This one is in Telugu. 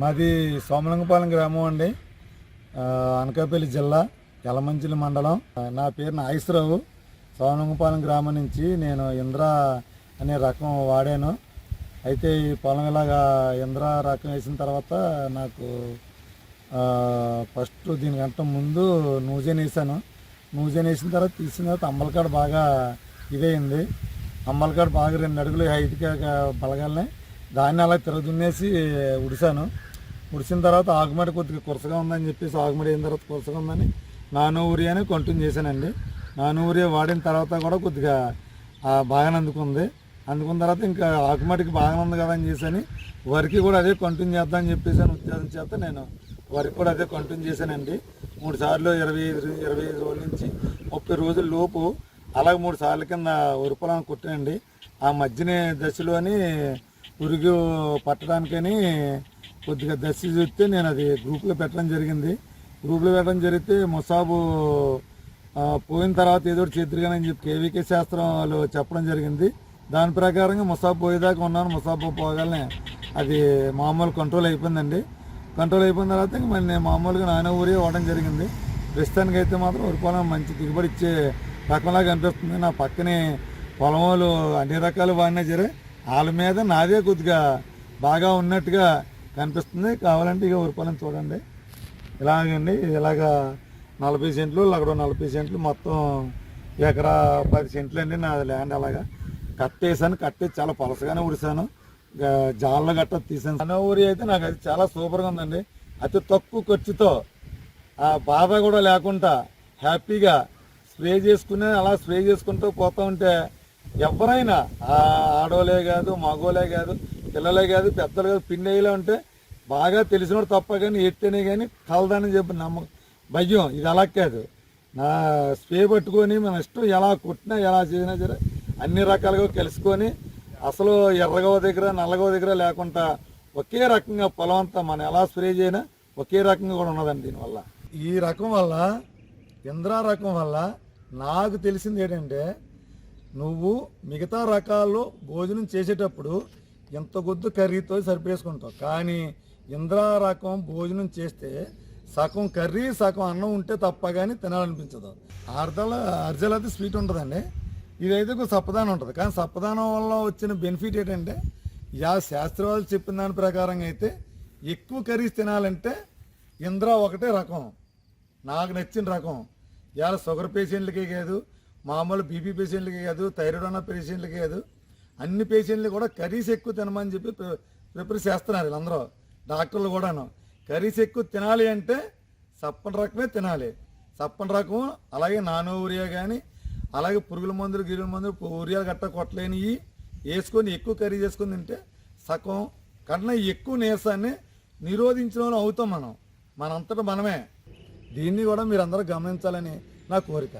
మాది సోమలింగపాలెం గ్రామం అండి. అనకాపల్లి జిల్లా యలమంచిలి మండలం. నా పేరు నాగేశ్వరరావు. సోమలింగపాలెం గ్రామం నుంచి నేను ఇంద్ర అనే రకం వాడాను. అయితే ఈ పొలం ఇలాగా ఇంద్ర రకం వేసిన తర్వాత నాకు ఫస్ట్ దీనికంటే ముందు నూజెన్ వేసాను. నూజెన్ వేసిన తర్వాత తీసిన తర్వాత అమ్మలకాడ బాగా ఇదైంది అమ్మలకాడ బాగా రెండు అడుగులు హైట్గా బలగాలని దాన్ని అలా తిరగదున్నేసి ఉడిసాను ఉడిసిన తర్వాత ఆగుమడి కొద్దిగా కురసగా ఉందని చెప్పేసి ఆకుమడి అయిన తర్వాత కురసగా ఉందని నానో అని కంటిన్యూ చేశానండి. నానో ఊరియా వాడిన తర్వాత కూడా కొద్దిగా ఆ, బాగానే అందుకుంది. అందుకున్న తర్వాత ఇంకా ఆకుమడికి బాగానే ఉంది కదా అని చేశాను వరికి కూడా అదే కంటిన్యూ చేద్దామని చెప్పేసి అని ఉద్దేశం చేత నేను వరికి కూడా అదే కంటిన్యూ చేశానండి. మూడు సార్లు ఇరవై ఐదు ఇరవై ఐదు రోజుల నుంచి ముప్పై రోజుల లోపు అలాగే మూడు సార్లు కింద వరి పొలం కొట్టానండి. ఆ మధ్యనే దశలోని పురుగు పట్టడానికని కొద్దిగా దశ చూస్తే నేను అది గ్రూప్లో పెట్టడం జరిగింది. గ్రూప్లో పెట్టడం జరిగితే ముసాబు పోయిన తర్వాత ఏదో ఒకటి చేద్దరుగానని చెప్పి కేవీకే శాస్త్రం వాళ్ళు చెప్పడం జరిగింది. దాని ప్రకారంగా ముసాబు పోయేదాకా ఉన్నాను. ముసాబు పోగానే అది మామూలు కంట్రోల్ అయిపోయిందండి. కంట్రోల్ అయిపోయిన తర్వాత ఇంక మరి నేను మామూలుగా నాన్న ఊరే ఇవ్వడం జరిగింది. ప్రస్తుతానికి అయితే మాత్రం వరి పొలం మంచి దిగుబడి ఇచ్చే రకంలాగా అనిపిస్తుంది. నా పక్కనే పొలం వాళ్ళు అన్ని రకాలు వాడినా సరే వాళ్ళ మీద నాదే కొద్దిగా బాగా ఉన్నట్టుగా కనిపిస్తుంది. కావాలంటే ఇక వరి చూడండి. ఇలాగండి ఇలాగా నలభై సెంట్లు అక్కడ నలభై సెంట్లు మొత్తం ఎకరా పది సెంట్లు అండి నా ల్యాండ్ అలాగా. కట్టేసాను కట్టేసి చాలా పలసగానే ఉడిసాను జాళ్ళ గట్ట తీసాను అన్న ఊరి అయితే నాకు అది చాలా సూపర్గా ఉందండి. అతి తక్కువ ఖర్చుతో ఆ బాధ కూడా లేకుండా హ్యాపీగా స్ప్రే చేసుకుని అలా స్ప్రే చేసుకుంటూ పోతూ ఉంటే ఎవరైనా ఆ ఆడోలే కాదు మగోలే కాదు పిల్లలే కాదు పెద్దలు కాదు పిన్నయ్యలే ఉంటే బాగా తెలిసినోడు తప్ప కానీ ఎత్తేనే కానీ కలదని చెప్పి నమ్మకం. భయం ఇది అలా కాదు. నా స్ప్రే పట్టుకొని మన ఇష్టం ఎలా కుట్టినా ఎలా చేసినా సరే అన్ని రకాలుగా కలుసుకొని అసలు ఎర్రగవ దగ్గర నల్లగవ దగ్గర లేకుండా ఒకే రకంగా పొలం అంతా మనం ఎలా స్ప్రే చేయనా ఒకే రకంగా కూడా ఉన్నదండి దీనివల్ల. ఈ రకం వల్ల ఇంద్రా రకం వల్ల నాకు తెలిసింది ఏంటంటే నువ్వు మిగతా రకాల్లో భోజనం చేసేటప్పుడు ఎంత కొద్ది కర్రీతో సరిపేసుకుంటావు. కానీ ఇంద్రా రకం భోజనం చేస్తే సగం కర్రీ సగం అన్నం ఉంటే తప్ప కానీ తినాలనిపించదు. అర్ధల అర్జలు అయితే స్వీట్ ఉంటుందండి ఇదైతే ఒక సప్పదానం ఉంటుంది. కానీ సప్పదానం వల్ల వచ్చిన బెనిఫిట్ ఏంటంటే యా శాస్త్రవాదులు చెప్పిన దాని ప్రకారంగా అయితే ఎక్కువ కర్రీస్ తినాలంటే ఇంద్రా ఒకటే రకం. నాకు నచ్చిన రకం. ఇవాళ షుగర్ పేషెంట్లకే కాదు మామూలు బీపీ పేషెంట్లకి కాదు థైరాయిడ్ ఉన్న పేషెంట్లకి కాదు అన్ని పేషెంట్లు కూడా కర్రీస్ ఎక్కువ తినమని చెప్పి ప్రిపేర్ చేస్తున్నారు వీళ్ళందరూ డాక్టర్లు కూడాను. కర్రీస్ ఎక్కువ తినాలి అంటే సప్పని రకమే తినాలి. సప్పని రకం అలాగే నానో ఊరియా కానీ అలాగే పురుగుల మందులు గిరుగుల మందులు ఊరియాలు గట్ట కొట్టలేనివి వేసుకొని ఎక్కువ కర్రీ చేసుకొని తింటే సగం కన్నా ఎక్కువ నీరసాన్ని నిరోధించడం అవుతాం మనం. మనంతటా మనమే. దీన్ని కూడా మీరందరూ గమనించాలని నా కోరిక.